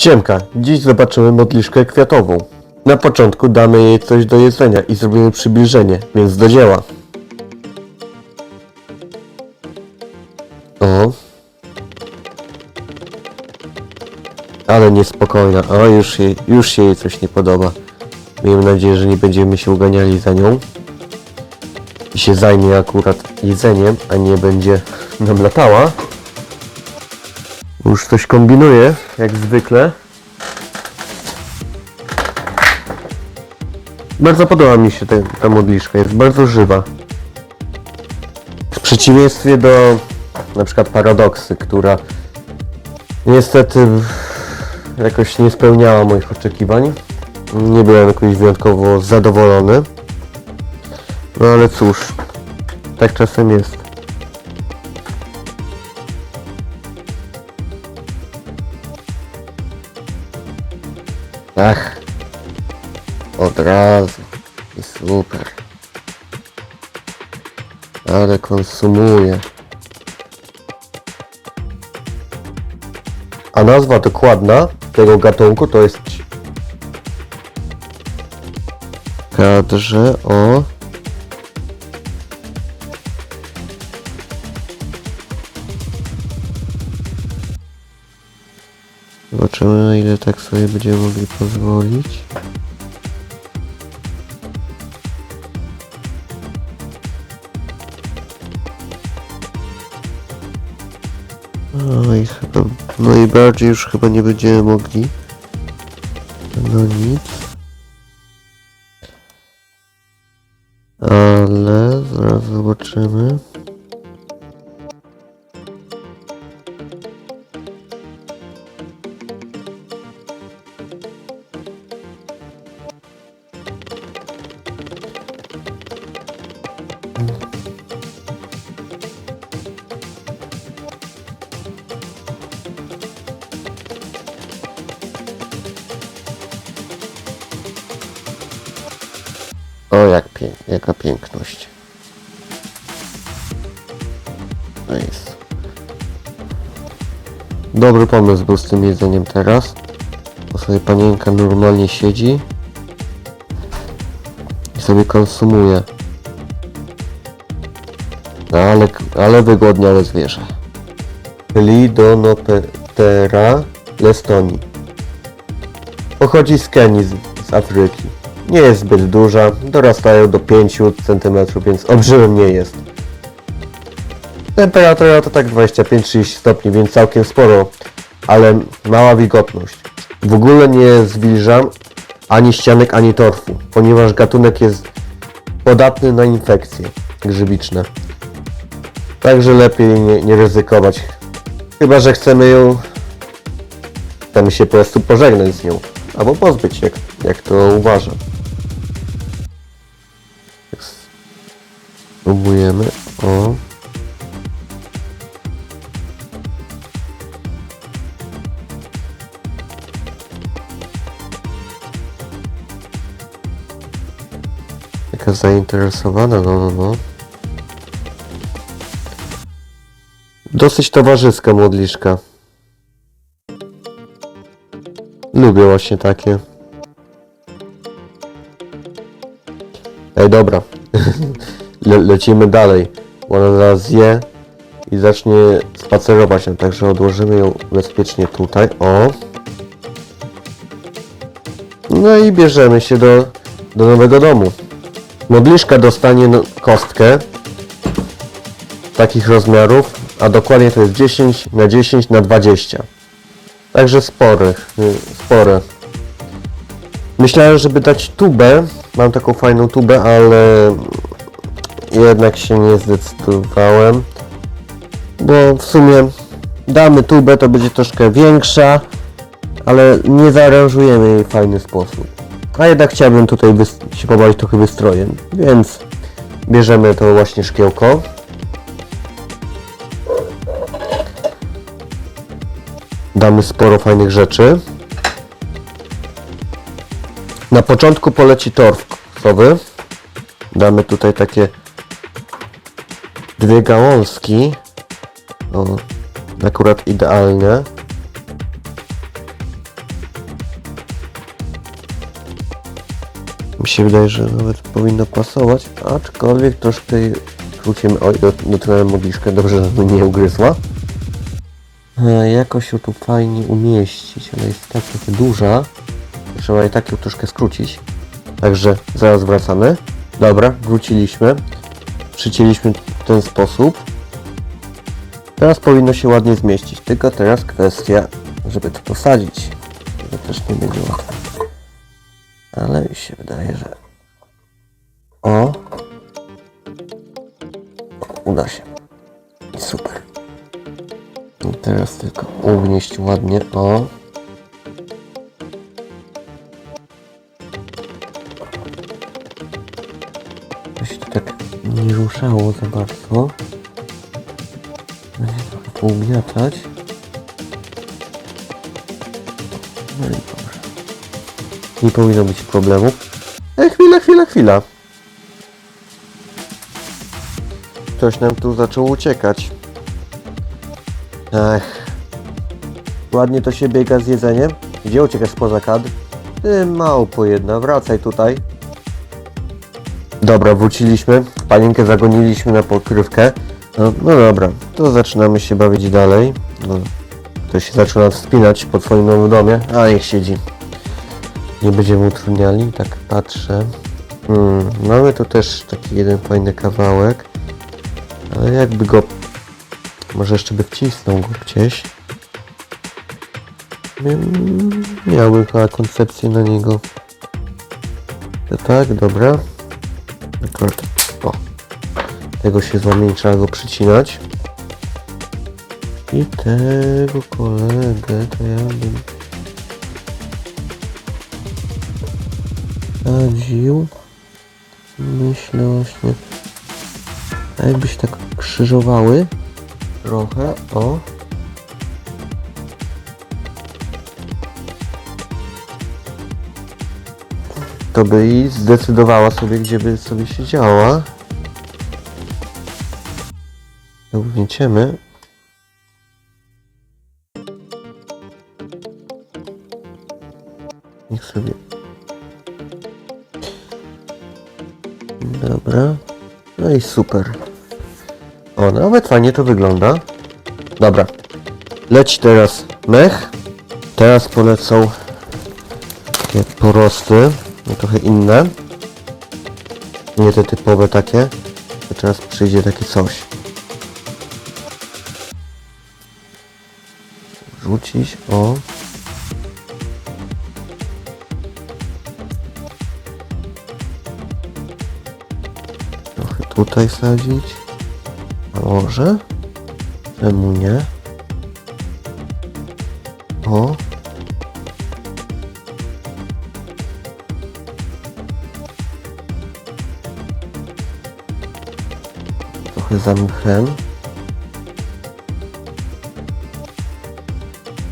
Siemka, dziś zobaczymy modliszkę kwiatową. Na początku damy jej coś do jedzenia i zrobimy przybliżenie, więc do dzieła. O. Ale niespokojna. O, już, jej, już się jej coś nie podoba. Miejmy nadzieję, że nie będziemy się uganiali za nią. I się zajmie akurat jedzeniem, a nie będzie nam latała. Już coś kombinuje, jak zwykle. Bardzo podoba mi się te, ta modliszka, jest bardzo żywa. W przeciwieństwie do na przykład Paradoksy, która niestety jakoś nie spełniała moich oczekiwań. Nie byłem jakoś wyjątkowo zadowolony. No ale cóż, tak czasem jest. Ach, od razu i super. Ale konsumuje. A nazwa dokładna tego gatunku to jest kadrze o ile tak sobie będziemy mogli pozwolić. No i chyba najbardziej już chyba nie będziemy mogli. No nic. Ale zaraz zobaczymy. O, jak jaka piękność. No jest. Dobry pomysł był z tym jedzeniem teraz. Bo sobie panienka normalnie siedzi i sobie konsumuje. No, ale, ale wygodnie, ale zwierzę. Lidonoptera lestonii. Pochodzi z Kenii, z, z Afryki. Nie jest zbyt duża, dorastają do 5 cm, więc olbrzymim nie jest. Temperatura to tak 25-30 stopni, więc całkiem sporo, ale mała wilgotność. W ogóle nie zwilżam ani ścianek, ani torfu, ponieważ gatunek jest podatny na infekcje grzybiczne. Także lepiej nie, nie ryzykować. Chyba, że chcemy ją... Chcemy się po prostu pożegnać z nią. Albo pozbyć, jak, jak to uważam. Spróbujemy. O. Jaka zainteresowana, no, no, no. Dosyć towarzyska modliszka. Lubię właśnie takie. Ej, dobra. Le lecimy dalej. Ona zaraz zje i zacznie spacerować nam, także odłożymy ją bezpiecznie tutaj. O. No i bierzemy się do, do nowego domu. Modliszka dostanie no, kostkę takich rozmiarów, a dokładnie to jest 10 na 10 na 20. Także sporych, y, spore. Myślałem, żeby dać tubę. Mam taką fajną tubę, ale jednak się nie zdecydowałem. Bo w sumie damy tubę, to będzie troszkę większa, ale nie zaaranżujemy jej w fajny sposób. A jednak chciałbym tutaj się pobawić trochę wystrojem, więc bierzemy to właśnie szkiełko. Damy sporo fajnych rzeczy. Na początku poleci torf koksowy. Damy tutaj takie Dwie gałązki. O, akurat idealnie. Mi się wydaje, że nawet powinno pasować, aczkolwiek troszkę wrócimy... Oj, dotknąłem mogliszkę, dobrze, że nie ugryzła. E, jakoś ją tu fajnie umieścić, ona jest tak trochę duża. Trzeba i tak ją troszkę skrócić. Także zaraz wracamy. Dobra, wróciliśmy. Przycięliśmy w ten sposób. Teraz powinno się ładnie zmieścić, tylko teraz kwestia, żeby to posadzić. To też nie będzie łatwe. Ale mi się wydaje, że... O! Uda się. Super. I teraz tylko ugnieść ładnie, o. To tak nie ruszało za bardzo. Będzie trochę pougniatać. No i dobrze. Nie powinno być problemów. E, chwila, chwila, chwila. Ktoś nam tu zaczął uciekać. Ech. Ładnie to się biega z jedzeniem. Gdzie uciekasz spoza kadr? Ty małpo jedna, wracaj tutaj. Dobra, wróciliśmy. Panienkę zagoniliśmy na pokrywkę. No, no dobra, to zaczynamy się bawić dalej. No, ktoś się zaczyna wspinać po swoim nowym domie. A niech siedzi. Nie będziemy utrudniali, tak patrzę. Hmm, mamy tu też taki jeden fajny kawałek. Ale jakby go... Może jeszcze by wcisnął go gdzieś. Mm, Miałbym chyba koncepcję na niego. To tak, dobra. Tego się złamie, trzeba go przycinać. I tego kolegę to ja bym sadził. Myślę właśnie. A jakbyś tak krzyżowały trochę, o. To by i zdecydowała sobie, gdzie by sobie siedziała. Ugnieciemy. Niech sobie. Dobra. No i super. O, nawet fajnie to wygląda. Dobra. Leci teraz mech. Teraz polecą takie porosty. No trochę inne. Nie te typowe takie. To teraz przyjdzie takie coś. Rzucić, o. Trochę tutaj sadzić. A może? Czemu nie? O. Trochę za.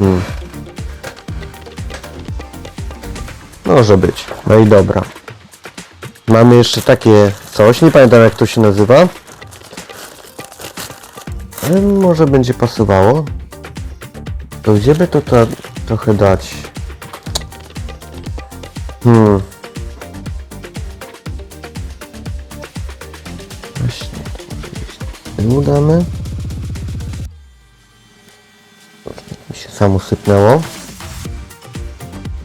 Hmm. Może być. No i dobra. Mamy jeszcze takie coś, nie pamiętam jak to się nazywa. Ale może będzie pasowało. To gdzie by to ta, trochę dać? Hmm. Właśnie, to samo sypnęło.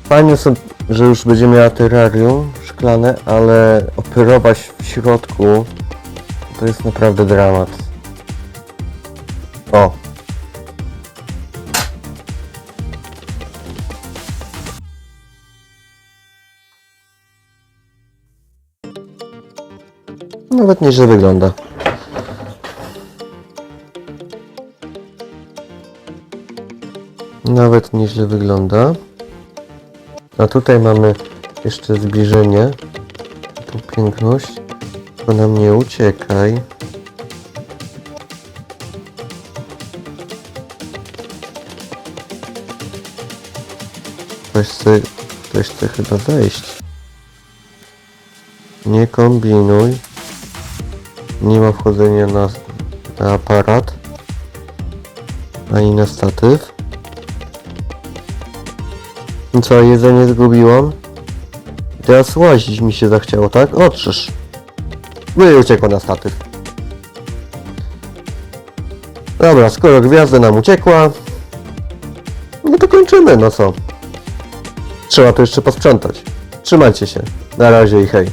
Fajnie są, że już będzie miała terrarium szklane, ale operować w środku to jest naprawdę dramat. O. Nawet nieźle wygląda. Nawet nieźle wygląda. A tutaj mamy jeszcze zbliżenie. Tu piękność. To nam nie uciekaj. Ktoś chce, ktoś chce chyba wejść. Nie kombinuj. Nie ma wchodzenia na, na aparat. Ani na statyw. Co, jedzenie zgubiłam? Teraz łazić mi się zachciało, tak? Otrzyż. No i uciekło na statyw. Dobra, skoro gwiazda nam uciekła, no to kończymy, no co? Trzeba to jeszcze posprzątać. Trzymajcie się. Na razie i hej.